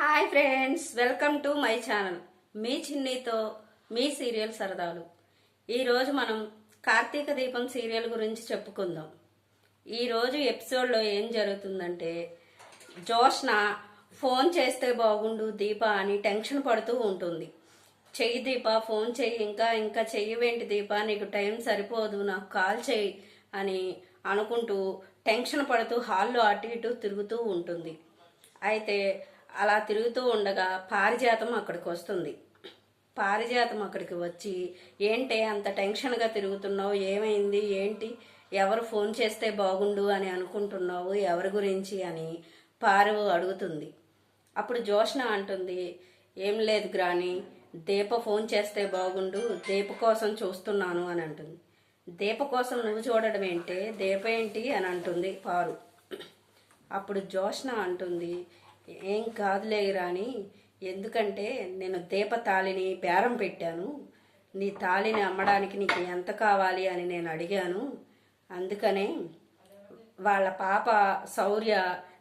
Hi friends welcome to my channel. మీ చిన్నీతో మీ serial సరదాలు. ఈరోజు మనం కార్తీక దీపం సీరియల్ గురించి చెప్పుకుందాం. ఈరోజు ఎపిసోడ్లో ఏం జరుగుతుందంటే జోష్న ఫోన్ చేస్తే బాగుండు దీప అని టెన్షన్ పడుతూ ఉంటుంది. చెయ్యి దీప ఫోన్ చెయ్యి ఇంకా ఇంకా చెయ్యవేంటి దీప నీకు టైం సరిపోదు నాకు కాల్ చెయ్యి అని అనుకుంటూ టెన్షన్ పడుతూ హాల్లో అటు ఇటు తిరుగుతూ ఉంటుంది. అయితే అలా తిరుగుతూ ఉండగా పారిజాతం అక్కడికి వస్తుంది. పారిజాతం అక్కడికి వచ్చి ఏంటి అంత టెన్షన్గా తిరుగుతున్నావు? ఏమైంది? ఏంటి? ఎవరు ఫోన్ చేస్తే బాగుండు అని అనుకుంటున్నావు? ఎవరి గురించి? అని పారు అడుగుతుంది. అప్పుడు జోష్ణ అంటుంది ఏం లేదు గ్రాని దీప ఫోన్ చేస్తే బాగుండు దీప కోసం చూస్తున్నాను అని అంటుంది. దీప కోసం నువ్వు చూడడం ఏంటి? దీప ఏంటి? అని అంటుంది పారు. అప్పుడు జోష్ణ అంటుంది ఏం కాదులే రాని ఎందుకంటే నేను దీప తాళిని బేరం పెట్టాను. నీ తాళిని అమ్మడానికి నీకు ఎంత కావాలి అని నేను అడిగాను. అందుకనే వాళ్ళ పాప శౌర్య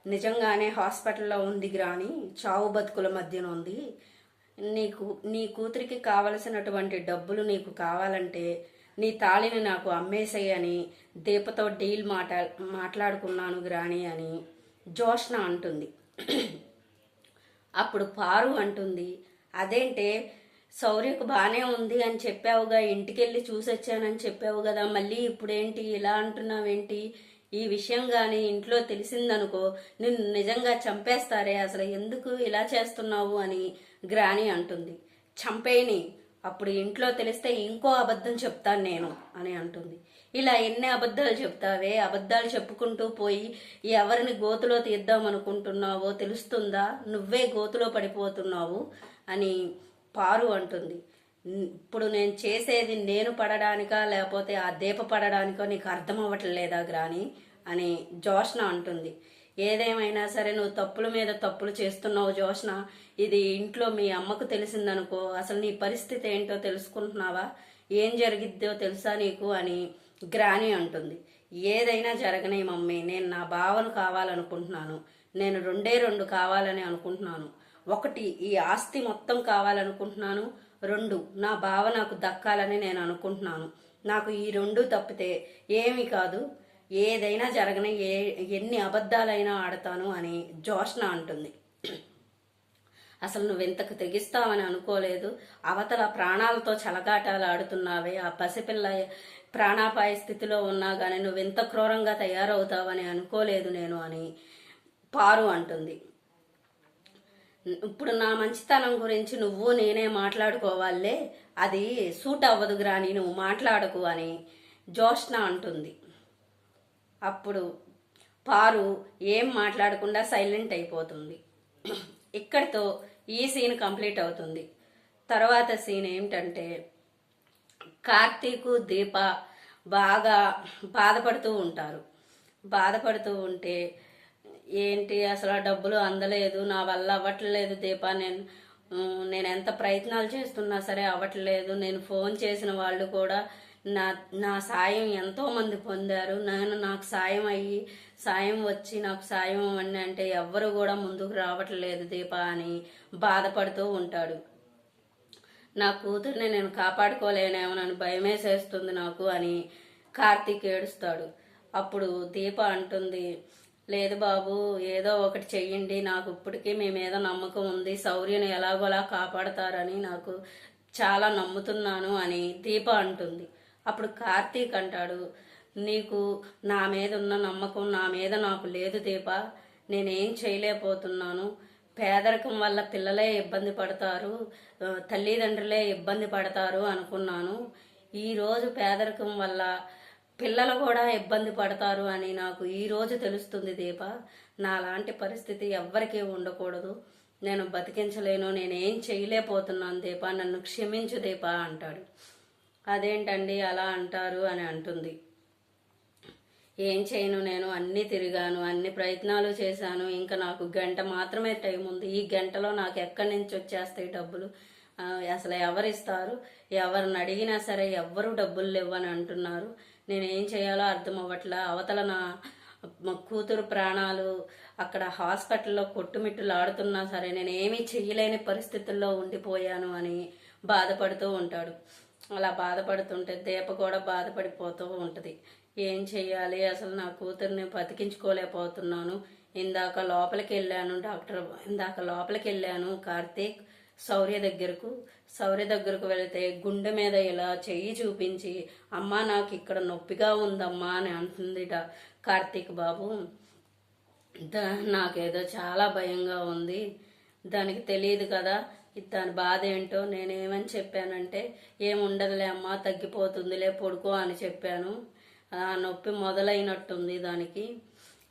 నిజంగానే హాస్పిటల్లో ఉంది గ్రాని చావు బతుకుల మధ్యన ఉంది. నీకు నీ కూతురికి కావలసినటువంటి డబ్బులు నీకు కావాలంటే నీ తాళిని నాకు అమ్మేసేయని దీపతో డీల్ మాట మాట్లాడుకున్నాను గ్రాని అని జోష్న అంటుంది. అప్పుడు పారు అంటుంది అదేంటే శౌర్యకు బాగానే ఉంది అని చెప్పావుగా ఇంటికెళ్ళి చూసొచ్చానని చెప్పావు కదా మళ్ళీ ఇప్పుడేంటి ఇలా అంటున్నావేంటి? ఈ విషయం కానీ ఇంట్లో తెలిసిందనుకో నిన్ను నిజంగా చంపేస్తారే అసలు ఎందుకు ఇలా చేస్తున్నావు? అని గ్రాని అంటుంది. చంపేయని అప్పుడు ఇంట్లో తెలిస్తే ఇంకో అబద్ధం చెప్తాను నేను అని అంటుంది. ఇలా ఎన్ని అబద్ధాలు చెప్తావే? అబద్ధాలు చెప్పుకుంటూ పోయి ఎవరిని గోతులో తీద్దాం అనుకుంటున్నావో తెలుస్తుందా? నువ్వే గోతులో పడిపోతున్నావు అని పారు అంటుంది. ఇప్పుడు నేను చేసేది నేను పడడానికా లేకపోతే ఆ దీప పడడానికో నీకు అర్థం అవ్వట్లేదా గ్రాని? అని జోష్న అంటుంది. ఏదేమైనా సరే నువ్వు తప్పుల మీద తప్పులు చేస్తున్నావు జోష్న. ఇది ఇంట్లో మీ అమ్మకు తెలిసిందనుకో అసలు నీ పరిస్థితి ఏంటో తెలుసుకుంటున్నావా? ఏం జరిగిద్దో తెలుసా నీకు? అని గ్రాని అంటుంది. ఏదైనా జరగనే మమ్మీ నేను నా భావన కావాలనుకుంటున్నాను. నేను రెండే రెండు కావాలని అనుకుంటున్నాను. ఒకటి ఈ ఆస్తి మొత్తం కావాలనుకుంటున్నాను. రెండు నా బావ నాకు దక్కాలని నేను అనుకుంటున్నాను. నాకు ఈ రెండు తప్పితే ఏమీ కాదు. ఏదైనా జరగని ఏ ఎన్ని అబద్ధాలైనా ఆడతాను అని జోష్న అంటుంది. అసలు నువ్వు ఇంతకు తెగిస్తావని అనుకోలేదు. అవతల ప్రాణాలతో చలగాటాలు ఆడుతున్నావే. ఆ పసిపిల్ల ప్రాణాపాయ స్థితిలో ఉన్నా కానీ నువ్వు ఇంత క్రూరంగా తయారవుతావని అనుకోలేదు నేను అని పారు అంటుంది. ఇప్పుడు నా మంచితనం గురించి నువ్వు నేనే మాట్లాడుకోవాలే అది సూట్ అవ్వదు గ్రాని నువ్వు మాట్లాడకు అని జోష్న అంటుంది. అప్పుడు పారు ఏం మాట్లాడకుండా సైలెంట్ అయిపోతుంది. ఇక్కడితో ఈ సీన్ కంప్లీట్ అవుతుంది. తర్వాత సీన్ ఏమిటంటే కార్తీకు దీప బాగా బాధపడుతూ ఉంటారు. బాధపడుతూ ఉంటే ఏంటి అసలు ఆ డబ్బులు అందలేదు నా వల్ల అవ్వట్లేదు దీపా నేను నేను ఎంత ప్రయత్నాలు చేస్తున్నా సరే అవ్వట్లేదు. నేను ఫోన్ చేసిన వాళ్ళు కూడా నా నా సాయం ఎంతో మంది పొందారు. నేను నాకు సాయం అయ్యి సాయం వచ్చి నాకు సాయం అవన్నీ అంటే ఎవ్వరు కూడా ముందుకు రావట్లేదు దీపా అని బాధపడుతూ ఉంటాడు. నా కూతుర్ని నేను కాపాడుకోలేనేమోనని భయమేసేస్తుంది నాకు అని కార్తీక్ ఏడుస్తాడు. అప్పుడు దీప అంటుంది లేదు బాబు ఏదో ఒకటి చెయ్యండి. నాకు ఇప్పటికీ మీ మీద నమ్మకం ఉంది. శౌర్యని ఎలాగోలా కాపాడతారని నాకు చాలా నమ్ముతున్నాను అని దీప అంటుంది. అప్పుడు కార్తీక్ అంటాడు నీకు నా మీద ఉన్న నమ్మకం నా మీద నాకు లేదు దీప. నేనేం చేయలేకపోతున్నాను. పేదరికం వల్ల పిల్లలే ఇబ్బంది పడతారు తల్లిదండ్రులే ఇబ్బంది పడతారు అనుకున్నాను. ఈరోజు పేదరికం వల్ల పిల్లలు కూడా ఇబ్బంది పడతారు అని నాకు ఈరోజు తెలుస్తుంది దీప. నాలాంటి పరిస్థితి ఎవ్వరికీ ఉండకూడదు. నేను బతికించలేను నేనేం చేయలేకపోతున్నాను దీప. నన్ను క్షమించు దీప అంటాడు. అదేంటండి అలా అంటారు అని అంటుంది. ఏం చేయను నేను అన్ని తిరిగాను అన్ని ప్రయత్నాలు చేశాను. ఇంకా నాకు గంట మాత్రమే టైం ఉంది. ఈ గంటలో నాకు ఎక్కడి నుంచి వచ్చేస్తాయి డబ్బులు? అసలు ఎవరిస్తారు ఎవరిని అడిగినా సరే ఎవ్వరు డబ్బులు లేవని అంటున్నారు. నేను ఏం చేయాలో అర్థం అవ్వట్లా? అవతల నా కూతురు ప్రాణాలు అక్కడ హాస్పిటల్లో కొట్టుమిట్టులు ఆడుతున్నా సరే నేను ఏమీ పరిస్థితుల్లో ఉండిపోయాను అని బాధపడుతూ ఉంటాడు. అలా బాధపడుతుంటే దీప కూడా బాధపడిపోతూ ఉంటుంది. ఏం చెయ్యాలి? అసలు నా కూతుర్ని బతికించుకోలేకపోతున్నాను. ఇందాక లోపలికి వెళ్ళాను డాక్టర్ ఇందాక లోపలికి వెళ్ళాను కార్తీక్ శౌర్య దగ్గరకు. శౌర్య దగ్గరకు వెళితే గుండె మీద ఇలా చెయ్యి చూపించి అమ్మా నాకు ఇక్కడ నొప్పిగా ఉందమ్మా అని అంటుంది కార్తీక్ బాబు. దా- నాకేదో చాలా భయంగా ఉంది. దానికి తెలియదు కదా దాని బాధ ఏంటో నేనేమని చెప్పానంటే ఏముండదులే అమ్మా తగ్గిపోతుందిలే పడుకో అని చెప్పాను. ఆ నొప్పి మొదలైనట్టుంది దానికి.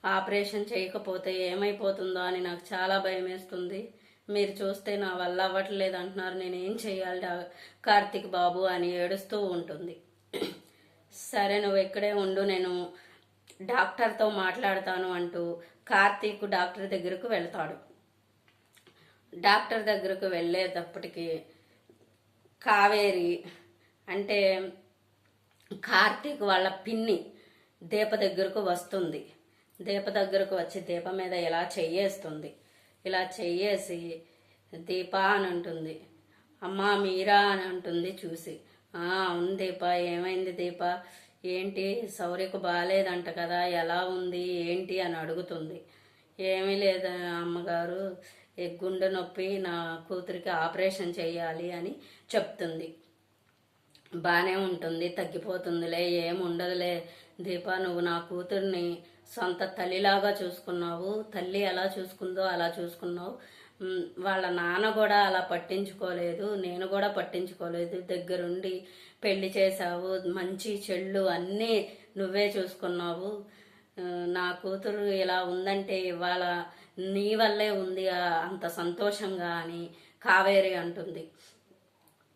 ఆపరేషన్ చేయకపోతే ఏమైపోతుందో అని నాకు చాలా భయం వేస్తుంది మీరు చూస్తే నా వల్ల అవ్వట్లేదు అంటున్నారు. నేనేం చేయాలి కార్తిక్ కార్తీక్ బాబు అని ఏడుస్తూ ఉంటుంది. సరే నువ్వు ఇక్కడే ఉండు నేను డాక్టర్తో మాట్లాడతాను అంటూ కార్తీక్ డాక్టర్ దగ్గరకు వెళ్తాడు. డాక్టర్ దగ్గరకు వెళ్ళేటప్పటికి కావేరి అంటే కార్తీక్ వాళ్ళ పిన్ని దీప దగ్గరకు వస్తుంది. దీప దగ్గరకు వచ్చి దీప మీద ఇలా చెయ్యేస్తుంది. ఇలా చెయ్యేసి దీప అని ఉంటుంది అమ్మా మీరా అని అంటుంది చూసి. అవును దీప ఏమైంది దీప? ఏంటి? సౌర్యకు బాగాలేదంట కదా ఎలా ఉంది? ఏంటి? అని అడుగుతుంది. ఏమీ లేదు అమ్మగారు. గుండె నొప్పి నా కూతురికి ఆపరేషన్ చేయాలి అని చెప్తుంది. బాగానే ఉంటుంది తగ్గిపోతుందిలే ఏం ఉండదులే. దీప నువ్వు నా కూతుర్ని సొంత తల్లిలాగా చూసుకున్నావు. తల్లి ఎలా చూసుకుందో అలా చూసుకున్నావు. వాళ్ళ నాన్న కూడా అలా పట్టించుకోలేదు నేను కూడా పట్టించుకోలేదు. దగ్గరుండి పెళ్ళి చేశావు మంచి చెళ్ళు అన్నీ నువ్వే చూసుకున్నావు. నా కూతురు ఇలా ఉందంటే ఇవాళ నీ వల్లే ఉంది అంత సంతోషంగా అని కావేరి అంటుంది.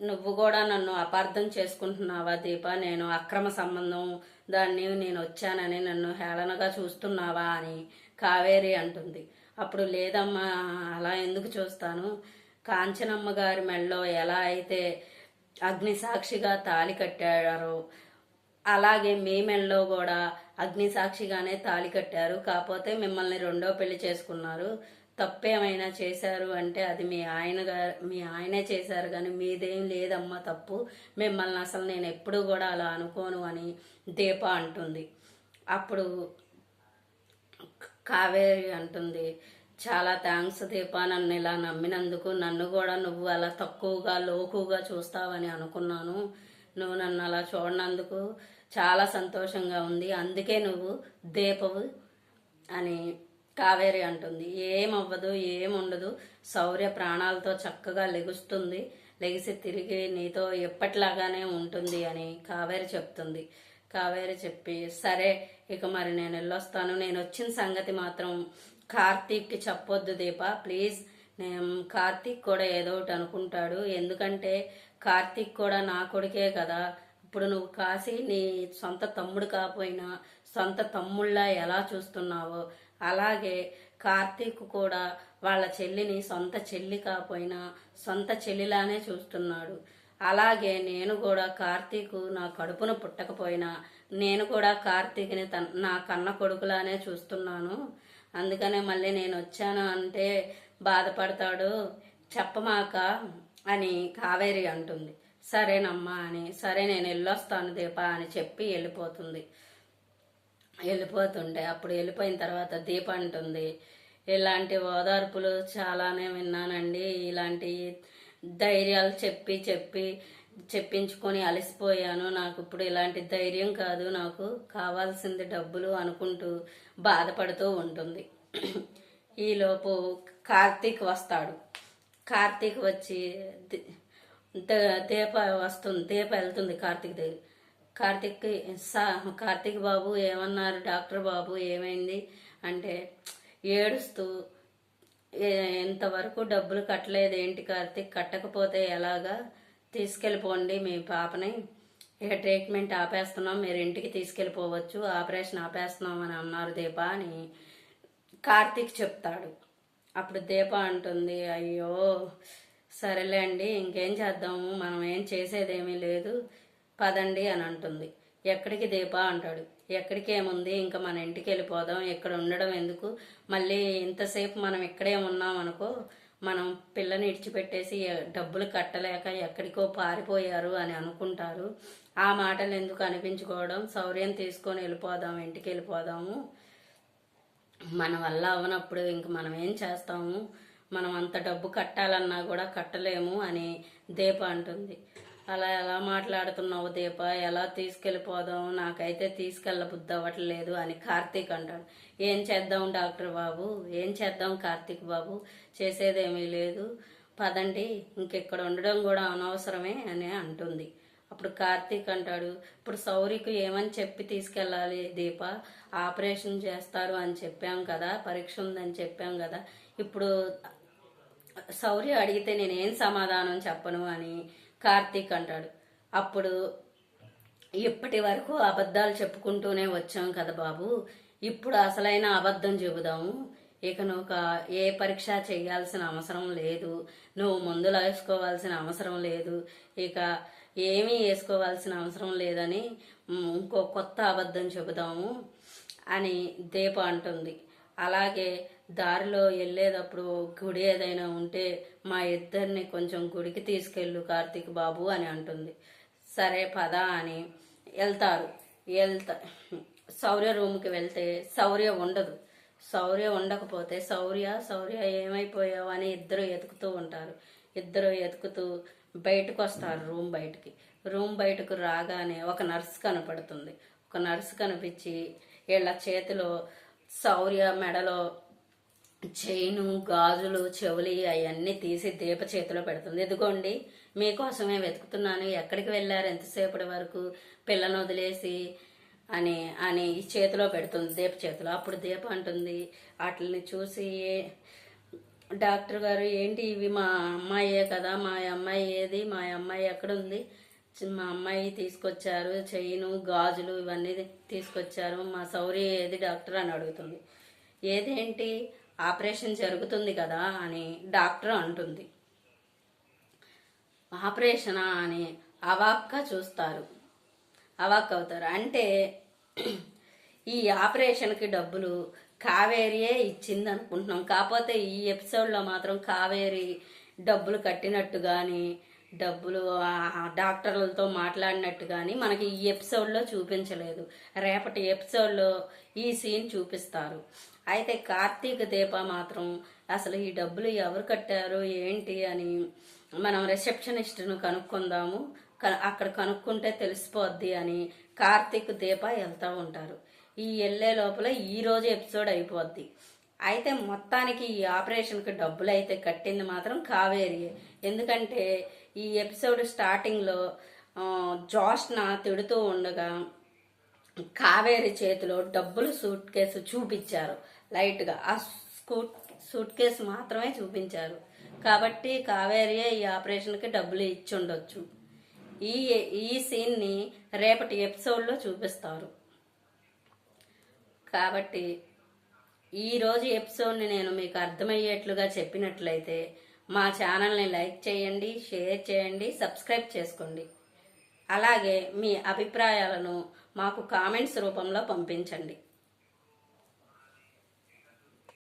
నువ్వు కూడా నన్ను అపార్థం చేసుకుంటున్నావా దీప? నేను అక్రమ సంబంధం దాన్ని నేను వచ్చానని నన్ను హేళనగా చూస్తున్నావా అని కావేరి అంటుంది. అప్పుడు లేదమ్మా అలా ఎందుకు చూస్తాను? కాంచనమ్మ గారి మెళ్ళలో ఎలా అయితే అగ్నిసాక్షిగా తాళి కట్టారో అలాగే మీ మెళ్ళలో కూడా అగ్ని సాక్షిగానే తాళి కట్టారు. కాకపోతే మిమ్మల్ని రెండో పెళ్ళి చేసుకున్నారు. తప్పేమైనా చేశారు అంటే అది మీ ఆయన మీ ఆయనే చేశారు కానీ మీదేం లేదమ్మా తప్పు. మిమ్మల్ని అసలు నేను ఎప్పుడూ కూడా అలా అనుకోను అని దీప అంటుంది. అప్పుడు కావేరి అంటుంది చాలా థ్యాంక్స్ దీప నన్ను ఇలా నమ్మినందుకు. నన్ను కూడా నువ్వు అలా తక్కువగా లోకుగా చూస్తావని అనుకున్నాను. నువ్వు నన్ను అలా చూడనందుకు. చాలా సంతోషంగా ఉంది. అందుకే నువ్వు దీపవు అని కావేరి అంటుంది. ఏమవ్వదు ఏముండదు. శౌర్య ప్రాణాలతో చక్కగా లెగుస్తుంది. లెగిసి తిరిగి నీతో ఎప్పట్లాగానే ఉంటుంది అని కావేరి చెప్తుంది. కావేరి చెప్పి సరే ఇక మరి నేను వెళ్ళొస్తాను. నేను వచ్చిన సంగతి మాత్రం కార్తీక్కి చెప్పొద్దు దీప. ప్లీజ్ నేను కార్తీక్ కూడా ఏదో ఒకటి అనుకుంటాడు. ఎందుకంటే కార్తీక్ కూడా నా కొడుకే కదా. ఇప్పుడు నువ్వు కాసి నీ సొంత తమ్ముడు కాకపోయినా సొంత తమ్ముళ్ళ ఎలా చూస్తున్నావో అలాగే కార్తీక్ కూడా వాళ్ళ చెల్లిని సొంత చెల్లి కాకపోయినా సొంత చెల్లిలానే చూస్తున్నాడు. అలాగే నేను కూడా కార్తీక్ నా కడుపును పుట్టకపోయినా నేను కూడా కార్తీక్ని తన నా కన్న కొడుకులానే చూస్తున్నాను. అందుకనే మళ్ళీ నేను వచ్చాను అంటే బాధపడతాడు చెప్పమాక అని కావేరి అంటుంది. సరేనమ్మా అని సరే నేను వెళ్ళొస్తాను దీప అని చెప్పి వెళ్ళిపోతుంది. వెళ్ళిపోతుండే అప్పుడు వెళ్ళిపోయిన తర్వాత దీప అంటుంది ఇలాంటి ఓదార్పులు చాలానే విన్నానండి. ఇలాంటి ధైర్యాలు చెప్పి చెప్పి చెప్పించుకొని అలసిపోయాను. నాకు ఇప్పుడు ఇలాంటి ధైర్యం కాదు. నాకు కావాల్సింది డబ్బులు అనుకుంటూ బాధపడుతూ ఉంటుంది. ఈలోపు కార్తీక్ వస్తాడు. కార్తీక్ వచ్చి దీప వస్తుంది దీప వెళ్తుంది కార్తీక్ దగ్గర కార్తీక్ సా కార్తీక్ బాబు ఏమన్నారు? డాక్టర్ బాబు ఏమైంది? అంటే ఏడుస్తూ ఇంతవరకు డబ్బులు కట్టలేదు ఏంటి కార్తీక్? కట్టకపోతే ఎలాగా? తీసుకెళ్ళిపోండి మీ పాపని. ఇక ట్రీట్మెంట్ ఆపేస్తున్నాం? మీరు ఇంటికి తీసుకెళ్ళిపోవచ్చు. ఆపరేషన్ ఆపేస్తున్నాం అని అన్నారు దీప అని కార్తీక్ చెప్తాడు. అప్పుడు దీప అంటుంది అయ్యో సరేలే అండి ఇంకేం చేద్దాము? మనం ఏం చేసేదేమీ లేదు. పదండి అని అంటుంది. ఎక్కడికి దీపా అంటాడు. ఎక్కడికి ఏముంది? ఇంకా మన ఇంటికి వెళ్ళిపోదాం. ఇక్కడ ఉండడం ఎందుకు? మళ్ళీ ఇంతసేపు మనం ఇక్కడే ఉన్నాం అనుకో మనం పిల్లని ఇడిచిపెట్టేసి డబ్బులు కట్టలేక ఎక్కడికో పారిపోయారు అని అనుకుంటారు. ఆ మాటలు ఎందుకు అనిపించుకోవడం? సౌర్యం తీసుకొని వెళ్ళిపోదాం ఇంటికి వెళ్ళిపోదాము. మన వల్ల అవనప్పుడు ఇంక మనం ఏం చేస్తాము? మనం అంత డబ్బు కట్టాలన్నా కూడా కట్టలేము అని దీప అంటుంది. అలా ఎలా మాట్లాడుతున్నావు దీప? ఎలా తీసుకెళ్ళిపోదాం నాకైతే తీసుకెళ్ళ బుద్ధి అవ్వట్లేదు అని కార్తీక్ అంటాడు. ఏం చేద్దాం డాక్టర్ బాబు? ఏం చేద్దాం కార్తీక్ బాబు? చేసేదేమీ లేదు. పదండి ఇంకెక్కడ ఉండడం కూడా అనవసరమే అని అంటుంది. అప్పుడు కార్తీక్ అంటాడు ఇప్పుడు సౌరికి ఏమని చెప్పి తీసుకెళ్ళాలి దీప? ఆపరేషన్ చేస్తారు అని చెప్పాం కదా పరీక్ష ఉందని చెప్పాం కదా. ఇప్పుడు సౌరి అడిగితే నేనేం సమాధానం చెప్పను అని కార్తీక్ అంటాడు. అప్పుడు ఇప్పటి వరకు అబద్ధాలు చెప్పుకుంటూనే వచ్చాం కదా బాబు. ఇప్పుడు అసలైన అబద్ధం చెబుదాము. ఇక నువ్వు ఒక- ఏ పరీక్ష చేయాల్సిన అవసరం లేదు. నువ్వు మందులు వేసుకోవాల్సిన అవసరం లేదు. ఇక ఏమీ వేసుకోవాల్సిన అవసరం లేదని ఇంకో కొత్త అబద్ధం చెబుదాము అని దీప అంటుంది. అలాగే దారిలో వెళ్ళేటప్పుడు గుడి ఏదైనా ఉంటే మా ఇద్దరిని కొంచెం గుడికి తీసుకెళ్ళు కార్తీక్ బాబు అని అంటుంది. సరే పద అని వెళ్తారు. వెళ్తా శౌర్య రూమ్కి వెళ్తే శౌర్య ఉండదు. శౌర్య ఉండకపోతే శౌర్య శౌర్య ఏమైపోయావు? అని ఇద్దరు ఎతుకుతూ ఉంటారు. ఇద్దరు ఎతుకుతూ బయటకు వస్తారు రూమ్ బయటికి. రూమ్ బయటకు రాగానే ఒక నర్స్ కనపడుతుంది. ఒక నర్స్ కనిపించి వీళ్ళ చేతిలో శౌర్య మెడలో చైను గాజులు చెవులి అవన్నీ తీసి దీప చేతిలో పెడుతుంది. ఇదిగోండి మీకోసమే వెతుకుతున్నాను. ఎక్కడికి వెళ్ళారు? ఎంతసేపటి వరకు? పిల్లను వదిలేసి అని అని చేతిలో పెడుతుంది దీప చేతిలో. అప్పుడు దీప అంటుంది వాటిని చూసి డాక్టర్ గారు ఏంటి ఇవి మా అమ్మాయే కదా మా అమ్మాయి ఏది మా అమ్మాయి ఎక్కడుంది? మా అమ్మాయి తీసుకొచ్చారు చైను గాజులు ఇవన్నీ తీసుకొచ్చారు మా సౌరి ఏది డాక్టర్? అని అడుగుతుంది. ఏదేంటి? ఆపరేషన్ జరుగుతుంది కదా అని డాక్టర్ అంటుంది. ఆపరేషనా? అని అవాక్గా చూస్తారు. అవాక్ అవుతారు. అంటే ఈ ఆపరేషన్కి డబ్బులు కావేరియే ఇచ్చింది అనుకుంటున్నాం కాకపోతే ఈ ఎపిసోడ్లో మాత్రం కావేరి డబ్బులు కట్టినట్టు కానీ డబ్బులు డాక్టర్లతో మాట్లాడినట్టు కానీ మనకి ఈ ఎపిసోడ్లో చూపించలేదు. రేపటి ఎపిసోడ్లో ఈ సీన్ చూపిస్తారు. అయితే కార్తీక దీప మాత్రం అసలు ఈ డబ్బులు ఎవరు కట్టారు ఏంటి అని మనం రిసెప్షనిస్ట్ను కనుక్కుందాము. క- అక్కడ కనుక్కుంటే తెలిసిపోద్ది అని కార్తీక్ దీప వెళ్తూ ఉంటారు. ఈ వెళ్ళే లోపల ఈ రోజు ఎపిసోడ్ అయిపోద్ది. అయితే మొత్తానికి ఈ ఆపరేషన్కి డబ్బులు అయితే కట్టింది మాత్రం కావేరి ఎందుకంటే ఈ ఎపిసోడ్ స్టార్టింగ్లో జాష్న జోష్న తిడుతూ ఉండగా కావేరి చేతిలో డబ్బులు సూట్ కేసు చూపించారు. లైట్గా ఆ స్కూట్ సూట్ కేసు మాత్రమే చూపించారు. కాబట్టి కావేరియే ఈ ఆపరేషన్కి డబ్బులు ఇచ్చి ఉండొచ్చు ఈ ఈ సీన్ని రేపటి ఎపిసోడ్లో చూపిస్తారు. కాబట్టి ఈ రోజు ఎపిసోడ్ని నేను మీకు అర్థమయ్యేట్లుగా చెప్పినట్లయితే మా ఛానల్ని లైక్ చేయండి షేర్ చేయండి సబ్స్క్రైబ్ చేసుకోండి. అలాగే మీ అభిప్రాయాలను మాకు కామెంట్స్ రూపంలో పంపించండి.